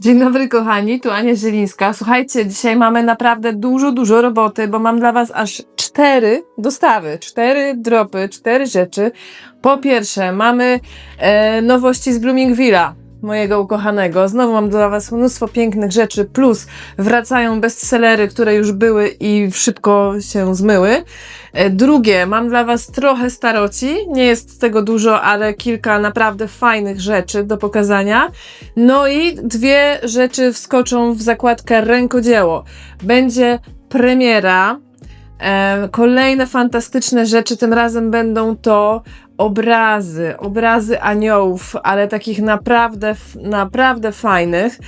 Dzień dobry kochani, tu Ania Zielińska. Słuchajcie, dzisiaj mamy naprawdę dużo, dużo roboty, bo mam dla Was aż cztery dostawy, cztery dropy, cztery rzeczy. Po pierwsze, mamy e, nowości z Bloomingville'a, mojego ukochanego. Znowu mam dla Was mnóstwo pięknych rzeczy, plus wracają bestsellery, które już były i szybko się zmyły. E, Drugie, mam dla Was trochę staroci, nie jest tego dużo, ale kilka naprawdę fajnych rzeczy do pokazania. No i dwie rzeczy wskoczą w zakładkę rękodzieło. Będzie premiera, e, kolejne fantastyczne rzeczy, tym razem będą to obrazy, obrazy aniołów, ale takich naprawdę, naprawdę fajnych,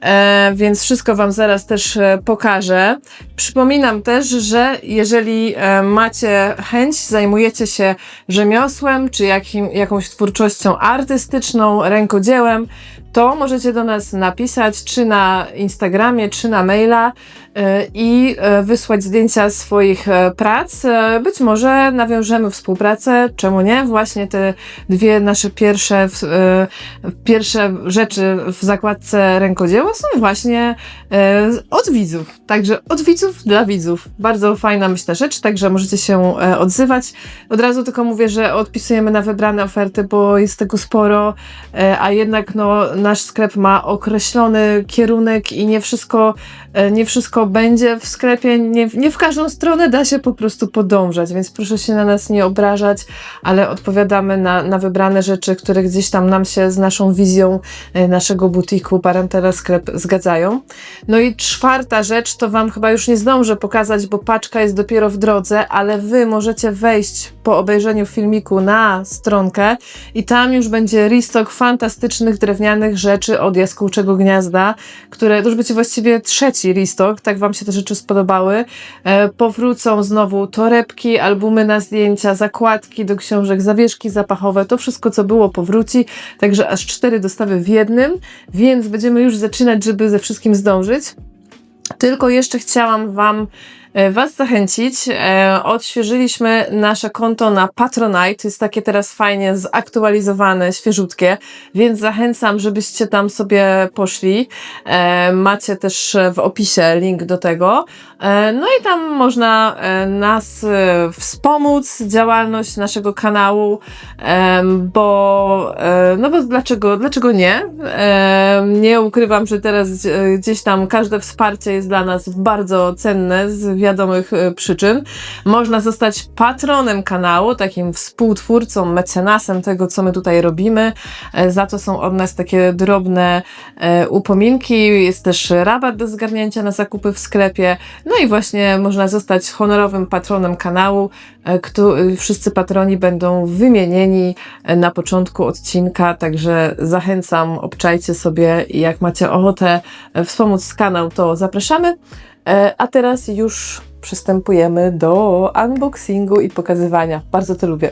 e, więc wszystko Wam zaraz też e, pokażę. Przypominam też, że jeżeli e, macie chęć, zajmujecie się rzemiosłem, czy jakim, jakąś twórczością artystyczną, rękodziełem, to możecie do nas napisać, czy na Instagramie, czy na maila e, i e, wysłać zdjęcia swoich e, prac. Być może nawiążemy współpracę, czemu nie? Właśnie te dwie nasze pierwsze, pierwsze rzeczy w zakładce rękodzieła są właśnie od widzów. Także od widzów dla widzów. Bardzo fajna, myślę, rzecz, także możecie się odzywać. Od razu tylko mówię, że odpisujemy na wybrane oferty, bo jest tego sporo, a jednak no, nasz sklep ma określony kierunek i nie wszystko, e, nie wszystko będzie w sklepie, nie, nie w każdą stronę da się po prostu podążać, więc proszę się na nas nie obrażać, ale odpowiadamy na, na wybrane rzeczy, które gdzieś tam nam się z naszą wizją e, naszego butiku Parentela Sklep zgadzają. No i czwarta rzecz, to Wam chyba już nie zdążę pokazać, bo paczka jest dopiero w drodze, ale Wy możecie wejść po obejrzeniu filmiku na stronkę i tam już będzie restock fantastycznych drewnianych rzeczy od Jaskółczego Gniazda, które to już będzie właściwie trzeci restock, tak Wam się te rzeczy spodobały. E, powrócą znowu torebki, albumy na zdjęcia, zakładki do książek, zawieszki zapachowe, to wszystko co było powróci, także aż cztery dostawy w jednym, więc będziemy już zaczynać, żeby ze wszystkim zdążyć. Tylko jeszcze chciałam Wam Was zachęcić. E, odświeżyliśmy nasze konto na Patronite. Jest takie teraz fajnie zaktualizowane, świeżutkie, więc zachęcam, żebyście tam sobie poszli. E, macie też w opisie link do tego. E, no i tam można e, nas e, wspomóc, działalność naszego kanału, bo, e, no bo dlaczego, dlaczego nie? Nie ukrywam, że teraz e, gdzieś tam każde wsparcie jest dla nas bardzo cenne z wiadomych e, przyczyn. Można zostać patronem kanału, takim współtwórcą, mecenasem tego, co my tutaj robimy. E, Za to są od nas takie drobne e, upominki. Jest też rabat do zgarnięcia na zakupy w sklepie. No i właśnie można zostać honorowym patronem kanału. e, wszyscy patroni będą wymienieni na początku odcinka, także zachęcam, obczajcie sobie i jak macie ochotę wspomóc kanał, to zapraszamy. E, A teraz już przystępujemy do unboxingu i pokazywania. Bardzo to lubię.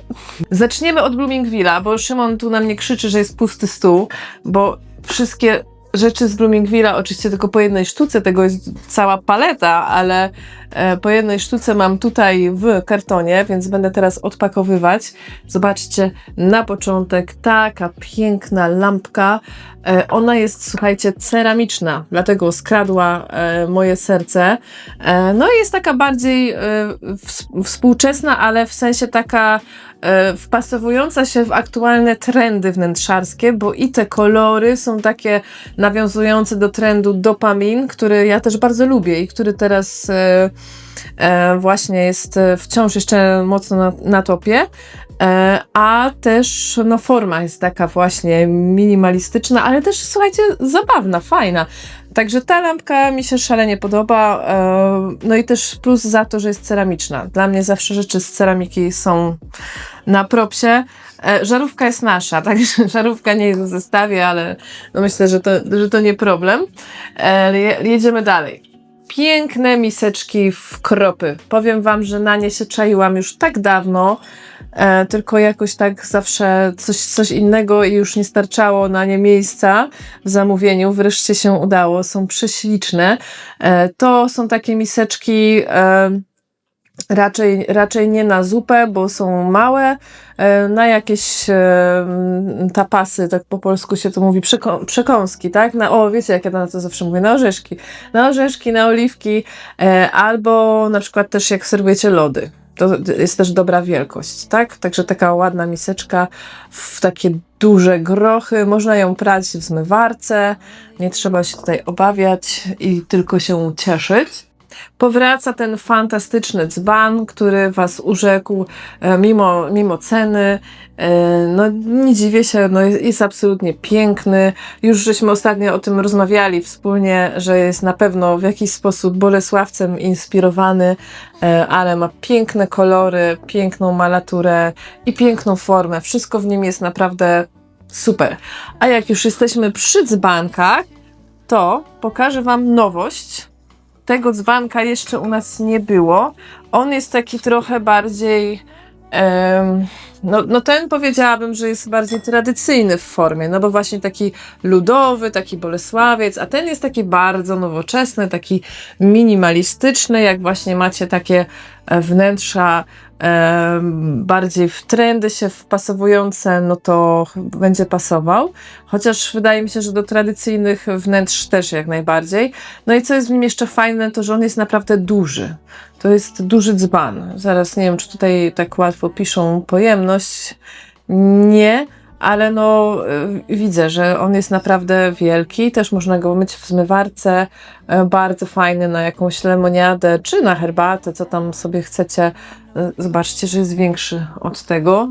Zaczniemy od Bloomingville'a, bo Szymon tu na mnie krzyczy, że jest pusty stół, bo wszystkie rzeczy z Bloomingville'a, oczywiście tylko po jednej sztuce, tego jest cała paleta, ale e, po jednej sztuce mam tutaj w kartonie, więc będę teraz odpakowywać. Zobaczcie, na początek taka piękna lampka. E, ona jest, słuchajcie, ceramiczna, dlatego skradła e, moje serce. No i jest taka bardziej ws- współczesna, ale w sensie taka wpasowująca się w aktualne trendy wnętrzarskie, bo i te kolory są takie nawiązujące do trendu dopamin, który ja też bardzo lubię i który teraz e, e, właśnie jest e, wciąż jeszcze mocno na, na topie. E, a też no, forma jest taka właśnie minimalistyczna, ale też słuchajcie, zabawna, fajna. Także ta lampka mi się szalenie podoba. e, No i też plus za to, że jest ceramiczna. Dla mnie zawsze rzeczy z ceramiki są na propsie. E, Żarówka jest nasza, także żarówka nie jest w zestawie, ale no myślę, że to, że to nie problem. Je- Jedziemy dalej. Piękne miseczki w kropy. Powiem Wam, że na nie się czaiłam już tak dawno, e, tylko jakoś tak zawsze coś, coś innego i już nie starczało na nie miejsca w zamówieniu. Wreszcie się udało, są prześliczne. E, to są takie miseczki. E, Raczej, raczej nie na zupę, bo są małe, e, na jakieś e, tapasy, tak po polsku się to mówi, przekąski, tak? Na, o, wiecie, jak ja na to zawsze mówię, na orzeszki. Na orzeszki, na oliwki, e, albo na przykład też jak serwujecie lody. To jest też dobra wielkość, tak? Także taka ładna miseczka w takie duże grochy. Można ją prać w zmywarce. Nie trzeba się tutaj obawiać i tylko się cieszyć. Powraca ten fantastyczny dzban, który was urzekł e, mimo, mimo ceny. E, No, nie dziwię się, no, jest, absolutnie piękny. Już żeśmy ostatnio o tym rozmawiali wspólnie, że jest na pewno w jakiś sposób Bolesławcem inspirowany, e, ale ma piękne kolory, piękną malaturę i piękną formę. Wszystko w nim jest naprawdę super. A jak już jesteśmy przy dzbankach, to pokażę Wam nowość tego dzbanka jeszcze u nas nie było. On jest taki trochę bardziej. No, no ten powiedziałabym, że jest bardziej tradycyjny w formie, no bo właśnie taki ludowy, taki bolesławiec, a ten jest taki bardzo nowoczesny, taki minimalistyczny, jak właśnie macie takie e, wnętrza em, bardziej w trendy się wpasowujące, no to będzie pasował. Chociaż wydaje mi się, że do tradycyjnych wnętrz też jak najbardziej. No i co jest w nim jeszcze fajne, to że on jest naprawdę duży. To jest duży dzban. Zaraz nie wiem, czy tutaj tak łatwo piszą pojemność. Nie, ale no y, widzę, że on jest naprawdę wielki. Też można go myć w zmywarce. Y, Bardzo fajny na jakąś lemoniadę, czy na herbatę, co tam sobie chcecie. Y, Zobaczcie, że jest większy od tego.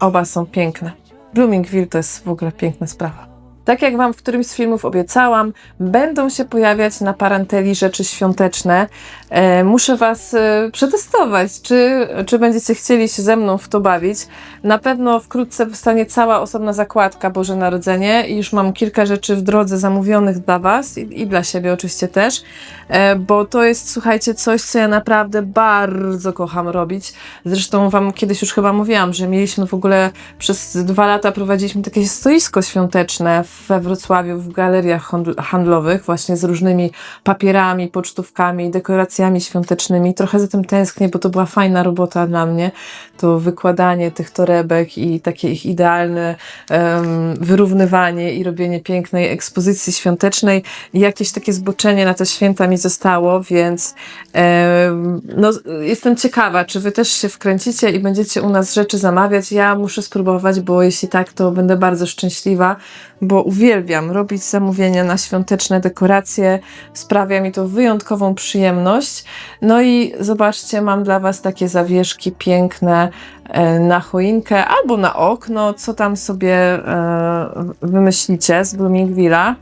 Oba są piękne. Bloomingville to jest w ogóle piękna sprawa. Tak jak Wam w którymś z filmów obiecałam, będą się pojawiać na paranteli rzeczy świąteczne. E, muszę Was e, przetestować, czy, czy będziecie chcieli się ze mną w to bawić. Na pewno wkrótce powstanie cała osobna zakładka Boże Narodzenie i już mam kilka rzeczy w drodze zamówionych dla Was i, i dla siebie oczywiście też, e, bo to jest, słuchajcie, coś, co ja naprawdę bardzo kocham robić. Zresztą Wam kiedyś już chyba mówiłam, że mieliśmy w ogóle przez dwa lata prowadziliśmy takie stoisko świąteczne we Wrocławiu w galeriach handl- handlowych, właśnie z różnymi papierami, pocztówkami, dekoracjami świątecznymi. Trochę za tym tęsknię, bo to była fajna robota dla mnie. To wykładanie tych torebek i takie ich idealne em, wyrównywanie i robienie pięknej ekspozycji świątecznej. Jakieś takie zboczenie na te święta mi zostało, więc em, no, jestem ciekawa, czy wy też się wkręcicie i będziecie u nas rzeczy zamawiać. Ja muszę spróbować, bo jeśli tak, to będę bardzo szczęśliwa, bo uwielbiam robić zamówienia na świąteczne dekoracje. Sprawia mi to wyjątkową przyjemność. No i zobaczcie, mam dla Was takie zawieszki piękne e, na choinkę albo na okno, co tam sobie e, wymyślicie z Bloomingville'a.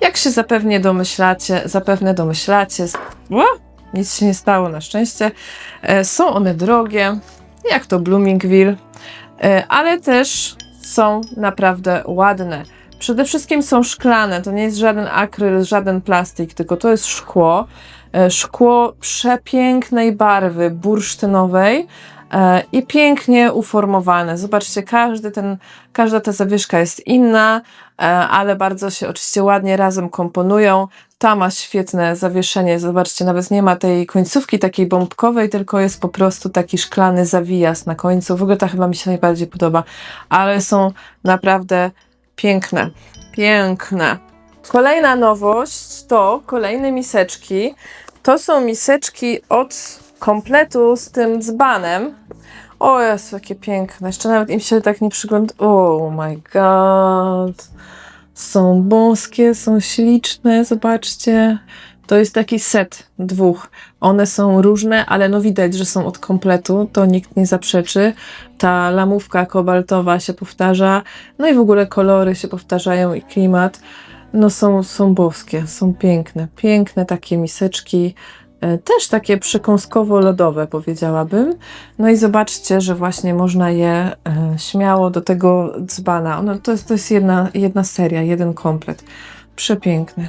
Jak się zapewne domyślacie, zapewne domyślacie, o, nic się nie stało na szczęście. E, Są one drogie, jak to Bloomingville, ale też są naprawdę ładne. Przede wszystkim są szklane, to nie jest żaden akryl, żaden plastik, tylko to jest szkło. E, Szkło przepięknej barwy bursztynowej e, i pięknie uformowane. Zobaczcie, każdy ten, każda ta zawieszka jest inna, e, ale bardzo się oczywiście ładnie razem komponują. Ta ma świetne zawieszenie, zobaczcie, nawet nie ma tej końcówki takiej bombkowej, tylko jest po prostu taki szklany zawijas na końcu. W ogóle ta chyba mi się najbardziej podoba, ale są naprawdę piękne, piękne. Kolejna nowość to kolejne miseczki. To są miseczki od kompletu z tym dzbanem. O jest jakie piękne. Jeszcze nawet im się tak nie przygląda. Oh my god. Są boskie, są śliczne, zobaczcie. To jest taki set dwóch. One są różne, ale no widać, że są od kompletu, to nikt nie zaprzeczy. Ta lamówka kobaltowa się powtarza, no i w ogóle kolory się powtarzają i klimat. No są, są boskie, są piękne. Piękne takie miseczki, e, też takie przekąskowo-lodowe powiedziałabym. No i zobaczcie, że właśnie można je e, śmiało do tego dzbana. Ono, to, jest, to jest jedna, jedna seria, jeden komplet. Przepiękny.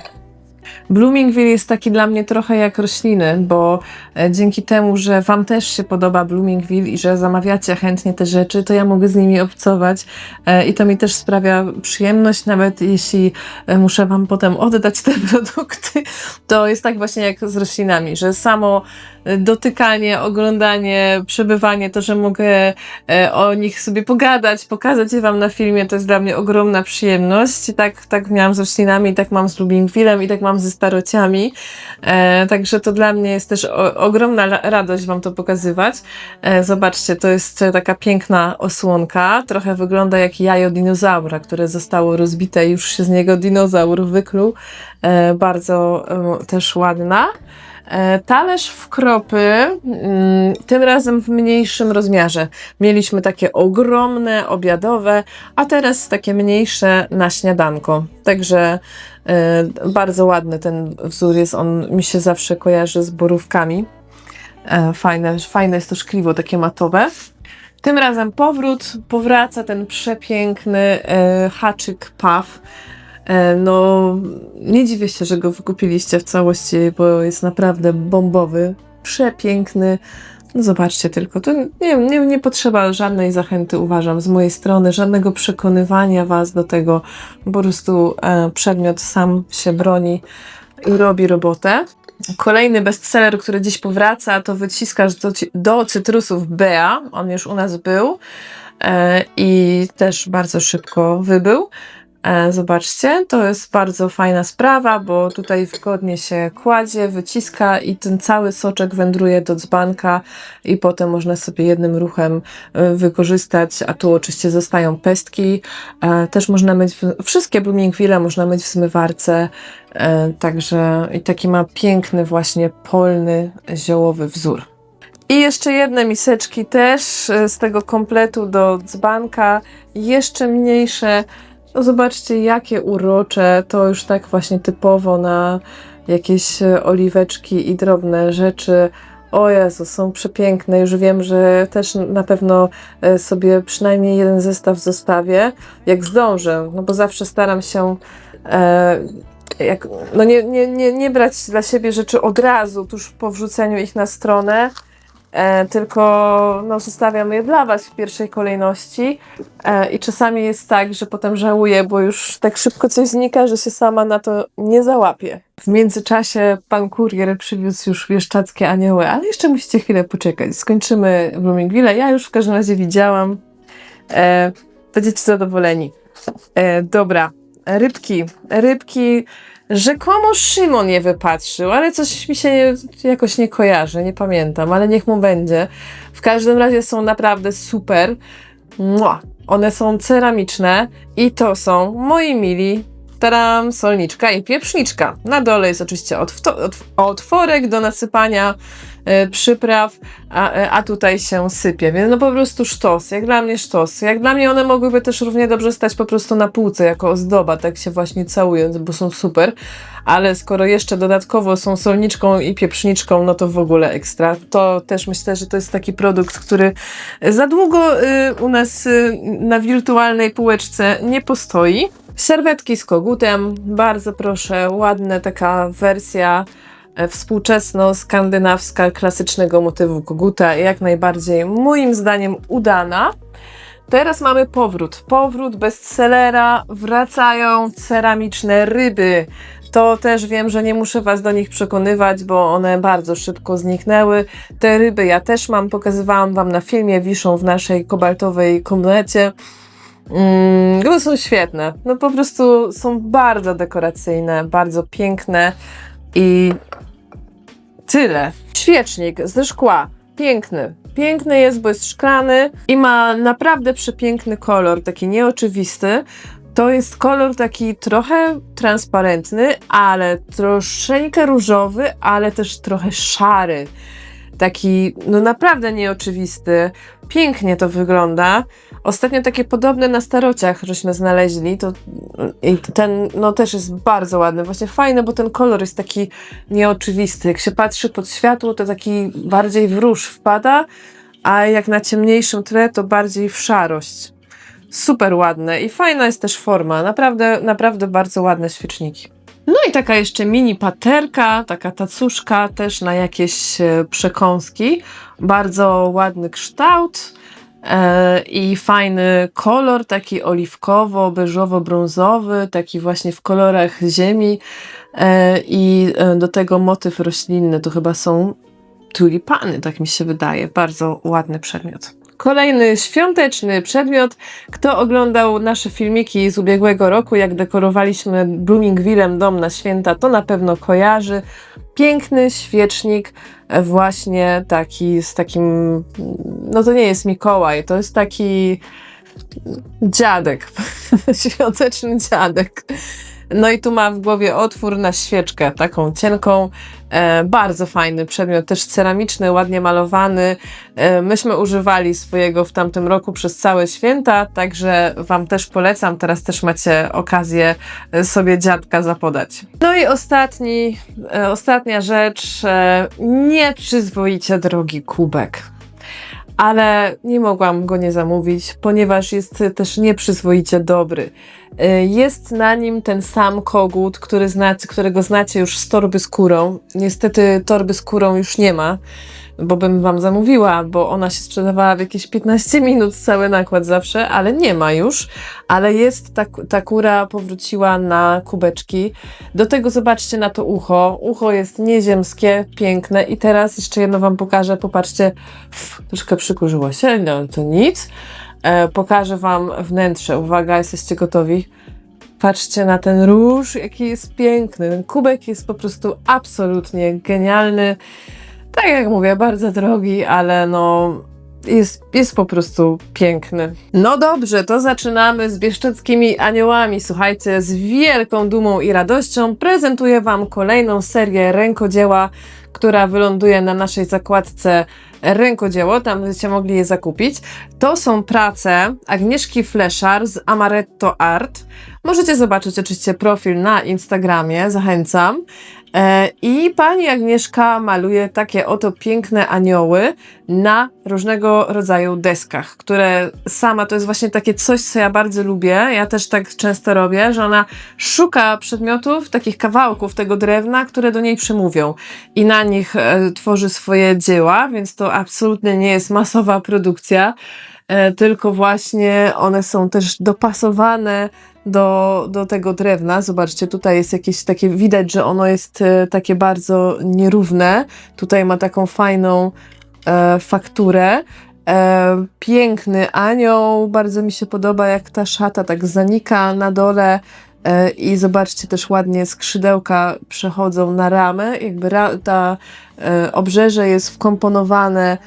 Bloomingville jest taki dla mnie trochę jak rośliny, bo e, dzięki temu, że Wam też się podoba Bloomingville i że zamawiacie chętnie te rzeczy, to ja mogę z nimi obcować e, i to mi też sprawia przyjemność, nawet jeśli e, muszę Wam potem oddać te produkty, to jest tak właśnie jak z roślinami, że samo dotykanie, oglądanie, przebywanie, to, że mogę o nich sobie pogadać, pokazać je Wam na filmie, to jest dla mnie ogromna przyjemność. Tak, tak miałam z roślinami, tak mam z Bloomingvillem, i tak mam ze starociami. E, także to dla mnie jest też o, ogromna radość Wam to pokazywać. E, zobaczcie, to jest taka piękna osłonka. Trochę wygląda jak jajo dinozaura, które zostało rozbite i już się z niego dinozaur wykluł. E, bardzo e, też ładna. E, Talerz w kropy, mm, tym razem w mniejszym rozmiarze. Mieliśmy takie ogromne, obiadowe, a teraz takie mniejsze na śniadanko. Także bardzo ładny ten wzór jest, on mi się zawsze kojarzy z borówkami. E, Fajne, fajne jest to szkliwo, takie matowe. Tym razem powrót, powraca ten przepiękny e, haczyk PAW. E, No, nie dziwię się, że go wykupiliście w całości, bo jest naprawdę bombowy, przepiękny. No zobaczcie tylko, to nie, nie, nie potrzeba żadnej zachęty, uważam, z mojej strony, żadnego przekonywania Was do tego. Po prostu e, przedmiot sam się broni i robi robotę. Kolejny bestseller, który dziś powraca, to wyciskasz do, do cytrusów Bea. On już u nas był e, i też bardzo szybko wybył. E, Zobaczcie, to jest bardzo fajna sprawa, bo tutaj wygodnie się kładzie, wyciska i ten cały soczek wędruje do dzbanka i potem można sobie jednym ruchem e, wykorzystać, a tu oczywiście zostają pestki. E, Też można w- wszystkie Bloomingville można myć w zmywarce, także i taki ma piękny właśnie polny, ziołowy wzór. I jeszcze jedne miseczki też z tego kompletu do dzbanka, jeszcze mniejsze. No zobaczcie, jakie urocze. To już tak właśnie typowo na jakieś e, oliweczki i drobne rzeczy. O Jezu, są przepiękne. Już wiem, że też na pewno e, sobie przynajmniej jeden zestaw zostawię, jak zdążę, no bo zawsze staram się e, jak, no nie, nie, nie, nie brać dla siebie rzeczy od razu, tuż po wrzuceniu ich na stronę, e, tylko no, zostawiam je dla Was w pierwszej kolejności. E, I czasami jest tak, że potem żałuję, bo już tak szybko coś znika, że się sama na to nie załapię. W międzyczasie pan kurier przywiózł już wieszczackie anioły, ale jeszcze musicie chwilę poczekać. Skończymy Bloomingville. Ja już w każdym razie widziałam. E, będziecie zadowoleni. E, dobra, rybki. Rybki. Rzekomo Szymon je wypatrzył, ale coś mi się nie, jakoś nie kojarzy, nie pamiętam, ale niech mu będzie. W każdym razie są naprawdę super. Mua. One są ceramiczne i to są moi mili taram, solniczka i pieprzniczka. Na dole jest oczywiście otwto- otw- otworek do nasypania przypraw, a, e, a tutaj się sypie, więc no po prostu sztos, jak dla mnie sztos. Jak dla mnie one mogłyby też równie dobrze stać po prostu na półce jako ozdoba, tak się właśnie całując, bo są super, ale skoro jeszcze dodatkowo są solniczką i pieprzniczką, no to w ogóle ekstra. To też myślę, że to jest taki produkt, który za długo y, u nas y, na wirtualnej półeczce nie postoi. Serwetki z kogutem, bardzo proszę, ładna taka wersja e, współczesno-skandynawska klasycznego motywu koguta, jak najbardziej moim zdaniem udana. Teraz mamy powrót. Powrót bestsellera. Wracają ceramiczne ryby. To też wiem, że nie muszę Was do nich przekonywać, bo one bardzo szybko zniknęły. Te ryby ja też mam, pokazywałam Wam na filmie, wiszą w naszej kobaltowej komnecie. Mm, one są świetne. No po prostu są bardzo dekoracyjne, bardzo piękne i tyle. Świecznik ze szkła. Piękny. Piękny jest, bo jest szklany i ma naprawdę przepiękny kolor, taki nieoczywisty. To jest kolor taki trochę transparentny, ale troszeczkę różowy, ale też trochę szary. Taki, no naprawdę nieoczywisty. Pięknie to wygląda. Ostatnio takie podobne na starociach, żeśmy znaleźli. To, I ten, no też jest bardzo ładny. Właśnie fajny, bo ten kolor jest taki nieoczywisty. Jak się patrzy pod światło, to taki bardziej w róż wpada, a jak na ciemniejszym tle, to bardziej w szarość. Super ładne i fajna jest też forma. Naprawdę, naprawdę bardzo ładne świeczniki. No i taka jeszcze mini paterka, taka tacuszka też na jakieś e, przekąski. Bardzo ładny kształt e, i fajny kolor, taki oliwkowo-beżowo-brązowy, taki właśnie w kolorach ziemi. E, I do tego motyw roślinny to chyba są tulipany, tak mi się wydaje. Bardzo ładny przedmiot. Kolejny świąteczny przedmiot. Kto oglądał nasze filmiki z ubiegłego roku, jak dekorowaliśmy Bloomingvillem dom na święta, to na pewno kojarzy. Piękny świecznik, e, właśnie taki z takim, no to nie jest Mikołaj, to jest taki dziadek, świąteczny dziadek. No i tu ma w głowie otwór na świeczkę, taką cienką. E, bardzo fajny przedmiot, też ceramiczny, ładnie malowany. E, myśmy używali swojego w tamtym roku przez całe święta, także Wam też polecam. Teraz też macie okazję e, sobie dziadka zapodać. No i ostatni, e, ostatnia rzecz. E, nieprzyzwoicie drogi kubek ale nie mogłam go nie zamówić, ponieważ jest też nieprzyzwoicie dobry. Y, Jest na nim ten sam kogut, który znacie, którego znacie już z torby skórą. Niestety torby skórą już nie ma, bo bym wam zamówiła, bo ona się sprzedawała w jakieś 15 minut cały nakład zawsze, ale nie ma już. Ale jest ta, ta kura powróciła na kubeczki. Do tego zobaczcie na to ucho. Ucho jest nieziemskie, piękne i teraz jeszcze jedno wam pokażę. Popatrzcie, Ff, troszkę przykurzyło się, no to nic. E, pokażę wam wnętrze. Uwaga, jesteście gotowi? Patrzcie na ten róż, jaki jest piękny. Ten kubek jest po prostu absolutnie genialny. Tak jak mówię, bardzo drogi, ale no jest, jest po prostu piękny. No dobrze, to zaczynamy z bieszczadzkimi aniołami. Słuchajcie, z wielką dumą i radością prezentuję Wam kolejną serię rękodzieła, która wyląduje na naszej zakładce rękodzieło, tam będziecie mogli je zakupić. To są prace Agnieszki Fleszar z Amaretto Art. Możecie zobaczyć oczywiście profil na Instagramie, zachęcam. E, I pani Agnieszka maluje takie oto piękne anioły na różnego rodzaju deskach, które sama to jest właśnie takie coś, co ja bardzo lubię. Ja też tak często robię, że ona szuka przedmiotów, takich kawałków tego drewna, które do niej przemówią i na nich e, tworzy swoje dzieła, więc to absolutnie nie jest masowa produkcja, tylko właśnie one są też dopasowane do, do tego drewna. Zobaczcie, tutaj jest jakieś takie, widać, że ono jest e, takie bardzo nierówne. Tutaj ma taką fajną e, fakturę. E, piękny anioł, bardzo mi się podoba, jak ta szata tak zanika na dole. E, I zobaczcie też ładnie skrzydełka przechodzą na ramę, jakby ra, ta e, obrzeże jest wkomponowane e,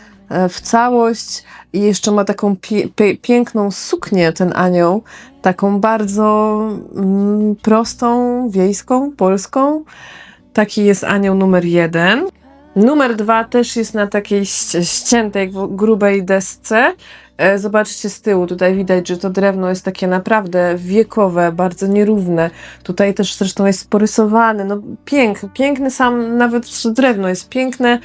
w całość i jeszcze ma taką pie, piękną suknię ten anioł, taką bardzo mm, prostą, wiejską, polską. Taki jest anioł numer jeden. Numer dwa też jest na takiej ści- ściętej, grubej desce. E, Zobaczcie z tyłu, tutaj widać, że to drewno jest takie naprawdę wiekowe, bardzo nierówne. Tutaj też zresztą jest porysowane, no piękny, piękny sam, nawet drewno jest piękne.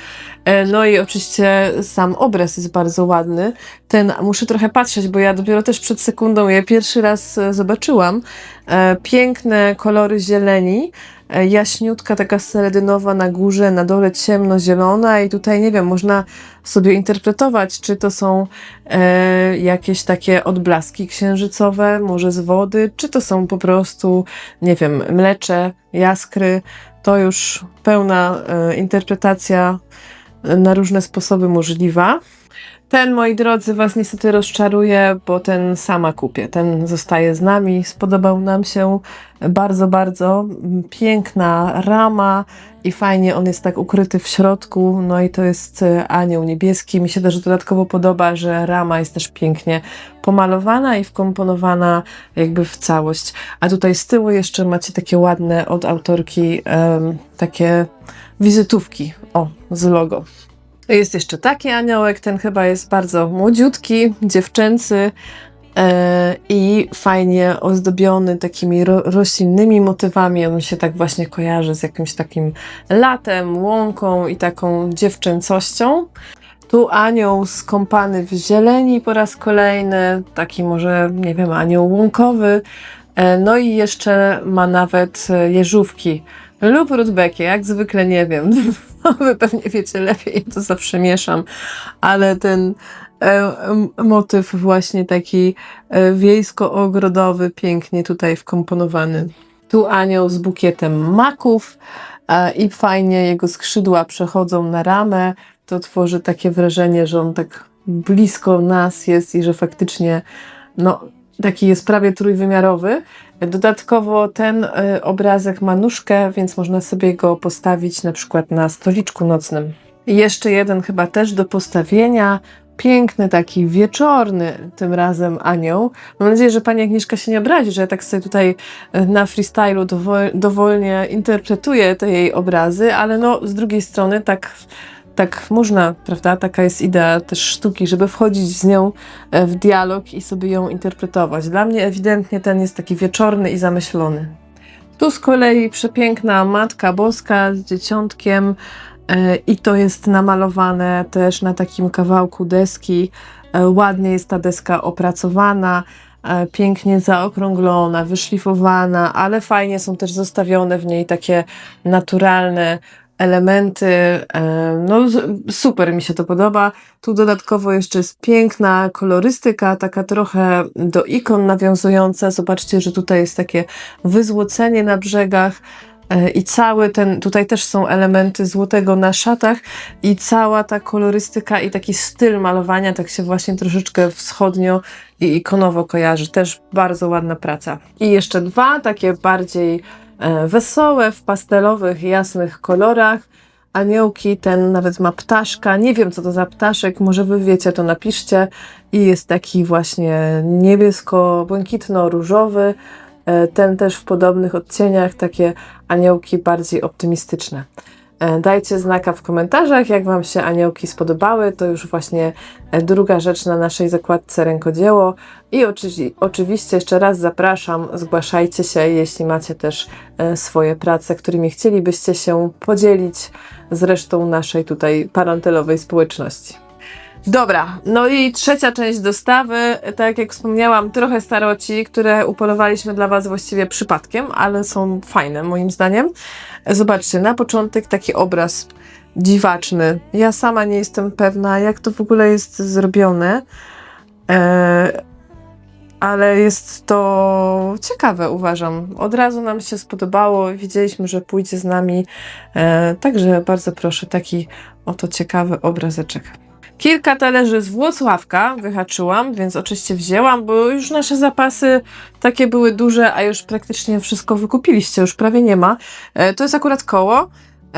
E, No i oczywiście sam obraz jest bardzo ładny. Ten, muszę trochę patrzeć, bo ja dopiero też przed sekundą je pierwszy raz e, zobaczyłam. Piękne kolory zieleni, jaśniutka, taka seledynowa na górze, na dole ciemnozielona i tutaj nie wiem, można sobie interpretować, czy to są e, jakieś takie odblaski księżycowe, może z wody, czy to są po prostu, nie wiem, mlecze, jaskry. To już pełna e, interpretacja e, na różne sposoby możliwa. Ten, moi drodzy, Was niestety rozczaruje, bo ten sama kupię. Ten zostaje z nami. Spodobał nam się bardzo, bardzo. Piękna rama i fajnie on jest tak ukryty w środku. No i to jest e, anioł niebieski. Mi się też dodatkowo podoba, że rama jest też pięknie pomalowana i wkomponowana jakby w całość. A tutaj z tyłu jeszcze macie takie ładne od autorki em, takie wizytówki. O, z logo. Jest jeszcze taki aniołek, ten chyba jest bardzo młodziutki, dziewczęcy e, i fajnie ozdobiony takimi ro, roślinnymi motywami. On się tak właśnie kojarzy z jakimś takim latem, łąką i taką dziewczęcością. Tu anioł skąpany w zieleni po raz kolejny, taki może, nie wiem, anioł łąkowy. E, No i jeszcze ma nawet e, jeżówki lub rudbekie, jak zwykle nie wiem. Wy pewnie wiecie lepiej, ja to zawsze mieszam, ale ten e, motyw właśnie taki e, wiejsko-ogrodowy, pięknie tutaj wkomponowany. Tu anioł z bukietem maków e, i fajnie jego skrzydła przechodzą na ramę. To tworzy takie wrażenie, że on tak blisko nas jest i że faktycznie no, taki jest prawie trójwymiarowy. Dodatkowo ten y, obrazek ma nóżkę, więc można sobie go postawić na przykład na stoliczku nocnym. I jeszcze jeden chyba też do postawienia. Piękny, taki wieczorny tym razem anioł. Mam nadzieję, że pani Agnieszka się nie obrazi, że ja tak sobie tutaj y, na freestylu dowol, dowolnie interpretuję te jej obrazy, ale no z drugiej strony tak tak można, prawda? Taka jest idea też sztuki, żeby wchodzić z nią e, w dialog i sobie ją interpretować. Dla mnie ewidentnie ten jest taki wieczorny i zamyślony. Tu z kolei przepiękna Matka Boska z dzieciątkiem e, i to jest namalowane też na takim kawałku deski. E, Ładnie jest ta deska opracowana, pięknie zaokrąglona, wyszlifowana, ale fajnie są też zostawione w niej takie naturalne elementy. e, No, super mi się to podoba. Tu dodatkowo jeszcze jest piękna kolorystyka, taka trochę do ikon nawiązująca. Zobaczcie, że tutaj jest takie wyzłocenie na brzegach. e, I cały ten, tutaj też są elementy złotego na szatach, i cała ta kolorystyka i taki styl malowania, tak się właśnie troszeczkę wschodnio i ikonowo kojarzy. Też bardzo ładna praca. I jeszcze dwa takie bardziej wesołe, w pastelowych, jasnych kolorach. Aniołki, ten nawet ma ptaszka. Nie wiem, co to za ptaszek, może wy wiecie, to napiszcie. I jest taki właśnie niebiesko-błękitno-różowy. E, Ten też w podobnych odcieniach, takie aniołki bardziej optymistyczne. E, Dajcie znaka w komentarzach, jak Wam się aniołki spodobały. To już właśnie e, druga rzecz na naszej zakładce rękodzieło. I oczy- oczywiście jeszcze raz zapraszam, zgłaszajcie się, jeśli macie też e, swoje prace, którymi chcielibyście się podzielić z resztą naszej tutaj parantelowej społeczności. Dobra, no i trzecia część dostawy, tak jak wspomniałam, trochę staroci, które upolowaliśmy dla Was właściwie przypadkiem, ale są fajne moim zdaniem. Zobaczcie, na początek taki obraz dziwaczny. Ja sama nie jestem pewna, jak to w ogóle jest zrobione, e, ale jest to ciekawe, uważam. Od razu nam się spodobało, wiedzieliśmy, że pójdzie z nami, e, także bardzo proszę, taki oto ciekawy obrazeczek. Kilka talerzy z Włocławka wyhaczyłam, więc oczywiście wzięłam, bo już nasze zapasy takie były duże, a już praktycznie wszystko wykupiliście, już prawie nie ma. E, To jest akurat koło.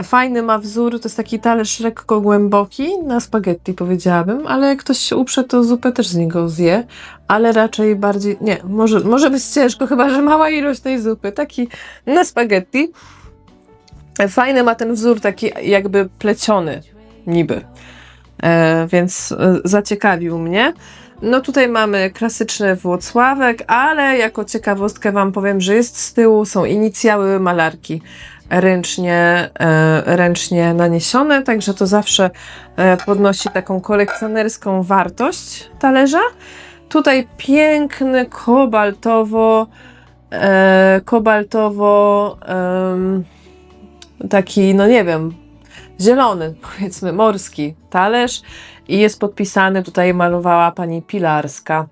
Fajny ma wzór, to jest taki talerz lekko głęboki, na spaghetti powiedziałabym, ale jak ktoś się uprze, to zupę też z niego zje, ale raczej bardziej, nie, może, może być ciężko, chyba że mała ilość tej zupy, taki na spaghetti. E, Fajny ma ten wzór taki jakby pleciony, niby więc e, zaciekawił mnie. No tutaj mamy klasyczny Włocławek, ale jako ciekawostkę Wam powiem, że jest z tyłu, są inicjały malarki ręcznie, e, ręcznie naniesione, także to zawsze e, podnosi taką kolekcjonerską wartość talerza. Tutaj piękny kobaltowo, e, kobaltowo taki, no nie wiem, zielony, powiedzmy morski talerz i jest podpisany, tutaj malowała pani Pilarska,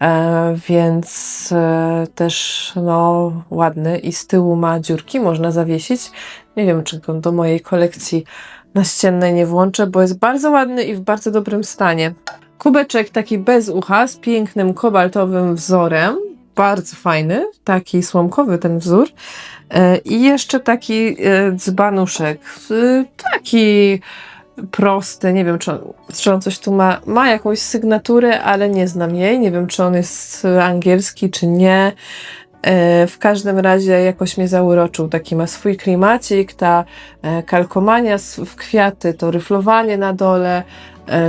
e, więc e, też no ładny i z tyłu ma dziurki, można zawiesić. Nie wiem, czy go do mojej kolekcji naściennej nie włączę, bo jest bardzo ładny i w bardzo dobrym stanie. Kubeczek taki bez ucha, z pięknym kobaltowym wzorem, bardzo fajny, taki słomkowy ten wzór. E, I jeszcze taki e, dzbanuszek, e, taki prosty, nie wiem czy on, czy on coś tu ma, ma jakąś sygnaturę, ale nie znam jej, nie wiem czy on jest angielski czy nie. W każdym razie jakoś mnie zauroczył, taki ma swój klimacik, ta kalkomania w kwiaty, to ryflowanie na dole,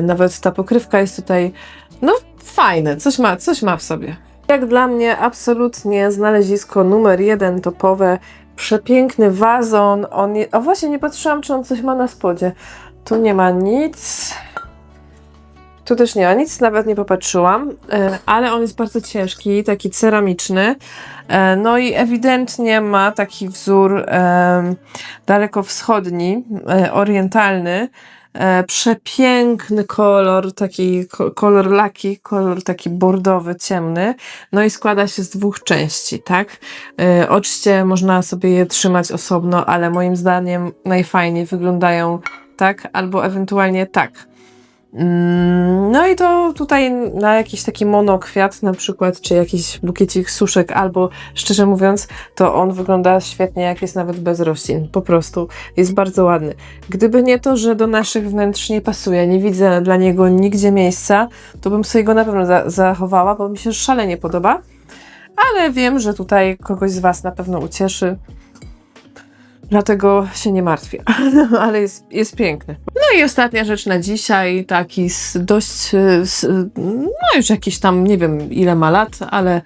nawet ta pokrywka jest tutaj, no fajne, coś ma, coś ma w sobie. Jak dla mnie absolutnie znalezisko numer jeden topowe, przepiękny wazon, on je, a właśnie nie patrzyłam czy on coś ma na spodzie, tu nie ma nic, Tu też nie ma nic, nawet nie popatrzyłam, e, ale on jest bardzo ciężki, taki ceramiczny. E, No i ewidentnie ma taki wzór e, dalekowschodni, orientalny. E, Przepiękny kolor, taki ko- kolor laki, kolor taki bordowy, ciemny. No i składa się z dwóch części, tak? E, Oczywiście można sobie je trzymać osobno, ale moim zdaniem najfajniej wyglądają tak, albo ewentualnie tak. Mm, No i to tutaj na jakiś taki monokwiat na przykład, czy jakiś bukiecik suszek, albo szczerze mówiąc, to on wygląda świetnie, jak jest nawet bez roślin. Po prostu jest bardzo ładny. Gdyby nie to, że do naszych wnętrz nie pasuje, nie widzę dla niego nigdzie miejsca, to bym sobie go na pewno za zachowała, bo mi się szalenie podoba. Ale wiem, że tutaj kogoś z Was na pewno ucieszy. Dlatego się nie martwię, ale jest, jest piękny. No i ostatnia rzecz na dzisiaj, taki s- dość, e, s- no już jakiś tam, nie wiem ile ma lat, ale e,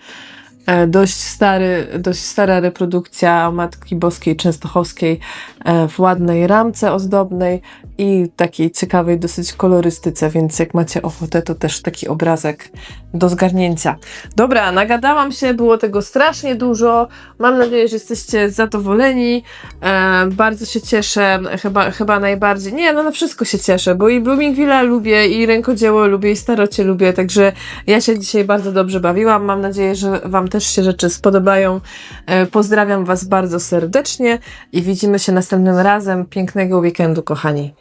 dość stary, dość stara reprodukcja Matki Boskiej Częstochowskiej e, w ładnej ramce ozdobnej i takiej ciekawej dosyć kolorystyce, więc jak macie ochotę, to też taki obrazek do zgarnięcia. Dobra, nagadałam się, było tego strasznie dużo. Mam nadzieję, że jesteście zadowoleni. E, bardzo się cieszę, chyba, chyba najbardziej. Nie, no na wszystko się cieszę, bo i Bloomingville'a lubię, i rękodzieło lubię, i starocie lubię, także ja się dzisiaj bardzo dobrze bawiłam. Mam nadzieję, że Wam też się rzeczy spodobają. E, pozdrawiam Was bardzo serdecznie i widzimy się następnym razem. Pięknego weekendu, kochani.